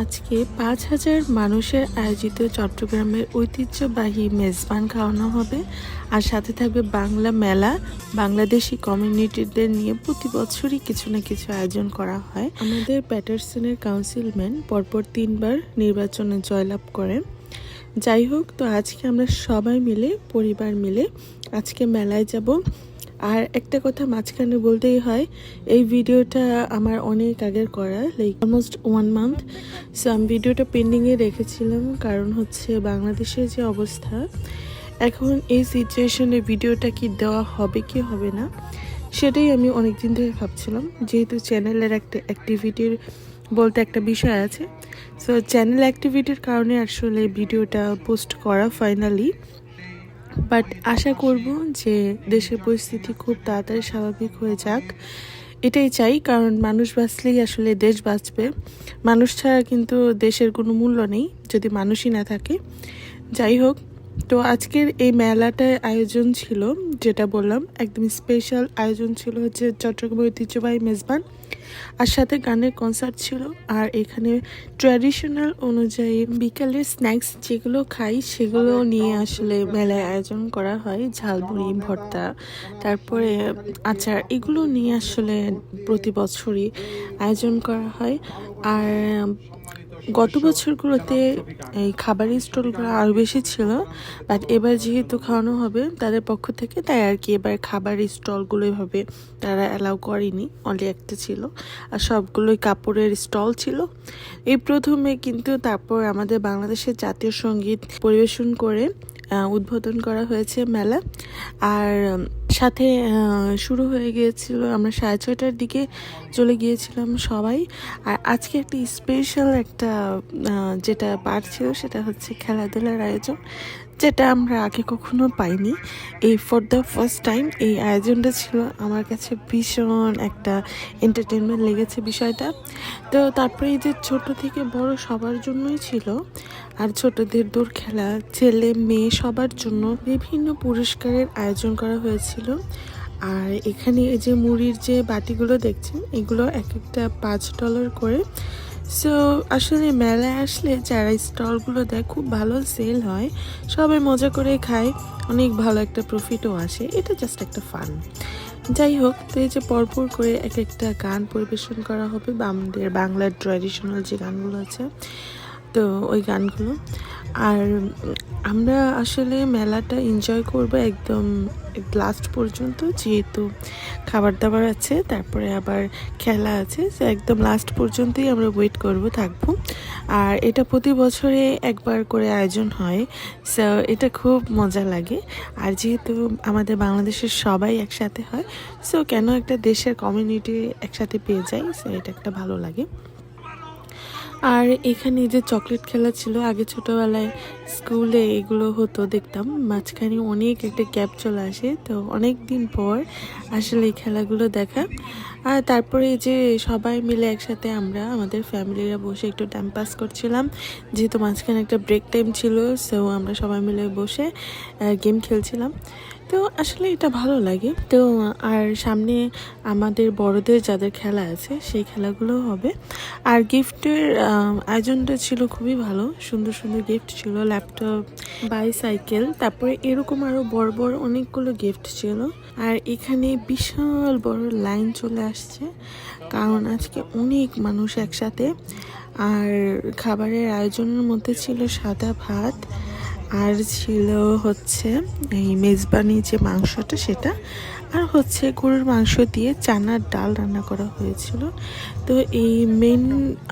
আজকে পাঁচ হাজার মানুষের আয়োজিত চট্টগ্রামের ঐতিহ্যবাহী মেজবান খাওয়ানো হবে। আর সাথে থাকবে বাংলা মেলা, বাংলাদেশি কমিউনিটিদের নিয়ে প্রতি বছরই কিছু না কিছু আয়োজন করা হয়। আমাদের প্যাটারসনের কাউন্সিলম্যান পরপর তিনবার নির্বাচনে জয়লাভ করেন। যাই হোক, তো আজকে আমরা সবাই মিলে, পরিবার মিলে আজকে মেলায় যাব। আর একটা কথা মাঝখানে বলতেই হয়, এই ভিডিওটা আমার অনেক আগের করা like almost one month so আমি ভিডিওটা পেন্ডিংয়ে রেখেছিলাম, কারণ হচ্ছে বাংলাদেশের যে অবস্থা, এখন এই সিচুয়েশনে ভিডিওটা কি দেওয়া হবে, কি হবে না, সেটাই আমি অনেক দিন ধরে ভাবছিলাম। যেহেতু চ্যানেলের একটা অ্যাক্টিভিটির বলতে একটা বিষয় আছে সো চ্যানেল অ্যাক্টিভিটির কারণে আসলে ভিডিওটা পোস্ট করা ফাইনালি বাট আশা করব যে দেশের পরিস্থিতি খুব তাড়াতাড়ি স্বাভাবিক হয়ে যাক। এটাই চাই, কারণ মানুষ বাঁচলেই আসলে দেশ বাঁচবে। মানুষ ছাড়া কিন্তু দেশের কোনো মূল্য নেই, যদি মানুষই না থাকে। যাই হোক তো আজকের এই মেলাটার আয়োজন ছিল, যেটা বললাম, একদম স্পেশাল আয়োজন ছিল হচ্ছে চট্টগ্রামের ঐতিহ্যবাহী মেজবান, আর সাথে গানের কনসার্ট ছিল, আর এখানে ট্র্যাডিশনাল অনুযায়ী বিকালের স্ন্যাক্স যেগুলো খাই সেগুলো নিয়ে আসলে মেলায় আয়োজন করা হয় ঝালমুড়ি ভর্তা, তারপরে আচার, এগুলো নিয়ে আসলে প্রতি বছরই আয়োজন করা হয়, আর গত বছরগুলোতে এই খাবারের স্টলগুলো আরও বেশি ছিল বাট এবার যেহেতু খাওয়ানো হবে, তাদের পক্ষ থেকে, তাই আর কি এবার খাবারের স্টলগুলো এভাবে তারা অ্যালাউ করেনি অনলি একটা ছিল, আর সবগুলোই কাপড়ের স্টল ছিল। এই প্রথমে কিন্তু তারপর আমাদের বাংলাদেশের জাতীয় সংগীত পরিবেশন করে উদ্বোধন করা হয়েছে মেলা, আর সাথে শুরু হয়ে গিয়েছিল, আমরা সাড়ে ছয়টার দিকে চলে গিয়েছিলাম সবাই। আর আজকে একটা স্পেশাল একটা যেটা পার্ট ছিল সেটা হচ্ছে খেলাধুলার আয়োজন। যেটা আমরা আগে কখনো পাইনি। এই ফর দ্য ফার্স্ট টাইম এই আয়োজনটা ছিল। আমার কাছে ভীষণ একটা এন্টারটেনমেন্ট লেগেছে বিষয়টা। তো তারপরে এই যে ছোট থেকে বড় সবার জন্যই ছিল, আর ছোটদের দূর খেলা, ছেলে, মেয়ে সবার জন্য বিভিন্ন পুরস্কারের আয়োজন করা হয়েছিল। আর এখানে এই যে মুড়ির যে বাটিগুলো দেখছেন, এগুলো এক একটা পাঁচ ডলার করে। সো আসলে মেলায় আসলে যারা স্টলগুলো দেয়, খুব ভালো সেল হয়। সবাই মজা করে খায়। অনেক ভালো একটা প্রফিটও আসে। এটা জাস্ট একটা ফান যাই হোক, তো এই যে পরপর করে এক একটা গান পরিবেশন করা হবে। বাংলার ট্র্যাডিশনাল যে গানগুলো আছে, তো ওই গানগুলো। আর আমরা আসলে মেলাটা এনজয় করব একদম লাস্ট পর্যন্ত, যেহেতু খাবার দাবার আছে, তারপরে আবার খেলা আছে সে একদম লাস্ট পর্যন্তই আমরা ওয়েট করব, থাকব। আর এটা প্রতি বছরে একবার করে আয়োজন হয় সো এটা খুব মজা লাগে। আর যেহেতু আমাদের বাংলাদেশের সবাই একসাথে হয় সো কেন একটা দেশের কমিউনিটি একসাথে পেয়ে যায় সো এটা একটা ভালো লাগে। আর এখানে যে চকলেট খেলা ছিল, আগে ছোটবেলায় স্কুলে এগুলো হতো দেখতাম। মাঝখানে অনেক একটা ক্যাপ চলে আসে, তো অনেক দিন পর আসলে এই খেলাগুলো দেখা। আর তারপরে এই যে সবাই মিলে একসাথে আমরা, আমাদের ফ্যামিলিরা বসে একটু টাইম পাস করছিলাম। যেহেতু মাঝখানে একটা ব্রেক টাইম ছিল সো আমরা সবাই মিলে বসে গেম খেলছিলাম। তো আসলে এটা ভালো লাগে। তো, আর সামনে আমাদের বড়দের যাদের খেলা আছে, সেই খেলাগুলো হবে। আর গিফটের আয়োজনটা ছিল খুবই ভালো। সুন্দর সুন্দর গিফট ছিল ল্যাপটপ বাইসাইকেল তারপরে এরকম আরও বড় বড় অনেকগুলো গিফট ছিল। আর এখানে বিশাল বড় লাইন চলে আসছে। কারণ আজকে অনেক মানুষ একসাথে। আর খাবারের আয়োজনের মধ্যে ছিল সাদা ভাত। আর ছিল হচ্ছে এই মেজবানি যে মাংসটা সেটা। আর হচ্ছে গরুর মাংস দিয়ে চানার ডাল রান্না করা হয়েছিল। তো এই মেন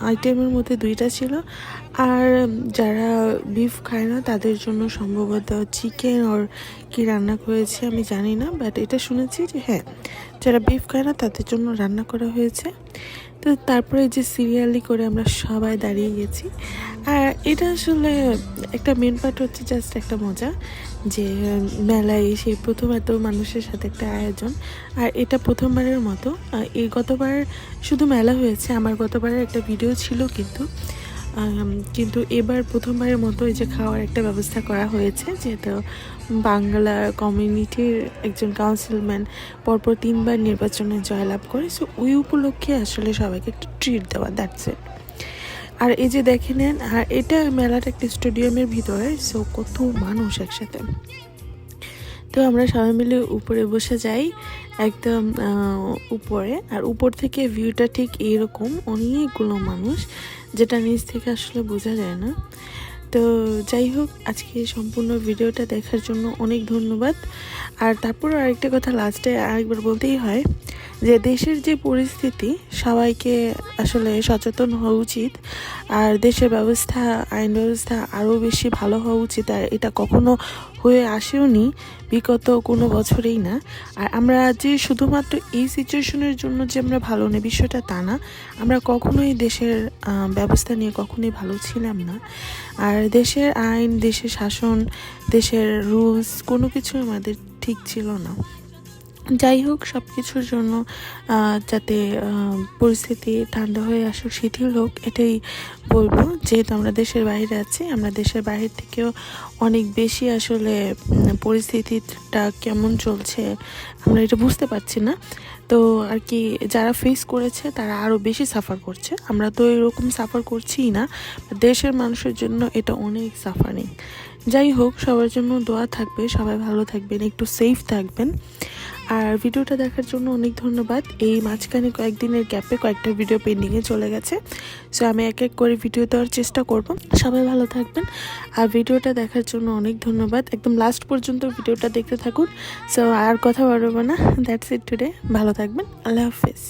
আইটেমের মধ্যে দুইটা ছিল। আর যারা বিফ খায় না, তাদের জন্য সম্ভবত চিকেন ওর কি রান্না করেছে আমি জানি না। বাট এটা শুনেছি যে হ্যাঁ যারা বিফ খায় না, তাদের জন্য রান্না করা হয়েছে। তো তারপরে যে সিরিয়ালি করে আমরা সবাই দাঁড়িয়ে গেছি। আর এটা আসলে একটা মেন পার্ট হচ্ছে জাস্ট একটা মজা যে মেলায় সেই প্রথম এত মানুষের সাথে একটা আয়োজন। আর এটা প্রথমবারের মতো। এই গতবার শুধু মেলা হয়েছে, আমার গতবারের একটা ভিডিও ছিল কিন্তু। কিন্তু এবার প্রথমবারের মতো এই যে খাওয়ার একটা ব্যবস্থা করা হয়েছে, যেহেতু বাংলা কমিউনিটির একজন কাউন্সিলম্যান পরপর তিনবার নির্বাচনে জয়লাভ করে সো ওই উপলক্ষে আসলে সবাইকে একটু ট্রিট দেওয়া দ্যাটস ইট আর এই যে দেখে নেন, আর এটা মেলাটা একটা স্টেডিয়ামের ভিতরে সো কত মানুষ একসাথে। তো আমরা সবাই মিলে উপরে বসে যাই, একদম উপরে, আর উপর থেকে ভিউটা ঠিক এরকম, অনেকগুলো মানুষ। যেটা নিজ থেকে আসলে বোঝা যায় না। তো যাই হোক, আজকে সম্পূর্ণ ভিডিওটা দেখার জন্য অনেক ধন্যবাদ। আর তারপর আরেকটা কথা লাস্টে আরেকবার বলতেই হয় যে দেশের যে পরিস্থিতি, সবাইকে আসলে সচেতন হওয়া উচিত। আর দেশের ব্যবস্থা, আইন ব্যবস্থা আরও বেশি ভালো হওয়া উচিত। আর এটা কখনো হয়ে আসেওনি বিগত কোনো বছরেই না। আর আমরা যে শুধুমাত্র এই সিচুয়েশনের জন্য যে আমরা ভালো নেই, বিষয়টা তা না। আমরা কখনোই দেশের ব্যবস্থা নিয়ে কখনোই ভালো ছিলাম না। আর দেশের আইন, দেশের শাসন, দেশের রুলস কোনো কিছু আমাদের ঠিক ছিল না। যাই হোক সব কিছুর জন্য যাতে পরিস্থিতি ঠান্ডা হয়ে আসুক, শিথিল হোক, এটাই বলব। যেহেতু আমরা দেশের বাইরে আছি, আমরা দেশের বাইরে থেকেও অনেক বেশি আসলে পরিস্থিতিটা কেমন চলছে, আমরা এটা বুঝতে পারছি না। তো আর কি, যারা ফেস করেছে, তারা আরও বেশি সাফার করছে। আমরা তো এরকম সাফার করছিই না দেশের মানুষের জন্য এটা অনেক সাফারিং যাই হোক, সবার জন্য দোয়া থাকবে, সবাই ভালো থাকবেন, একটু সেফ থাকবেন। আর ভিডিওটা দেখার জন্য অনেক ধন্যবাদ। এই মাঝখানে কয়েকদিনের গ্যাপে কয়েকটা ভিডিও পেন্ডিংয়ে চলে গেছে। সো আমি এক এক করে ভিডিও দেওয়ার চেষ্টা করব। সবাই ভালো থাকবেন। আর ভিডিওটা দেখার জন্য অনেক ধন্যবাদ। একদম লাস্ট পর্যন্ত ভিডিওটা দেখতে থাকুন। সো আর কথা বাড়বো না। দ্যাটস ইট টুডে ভালো থাকবেন। আল্লাহ হাফেজ।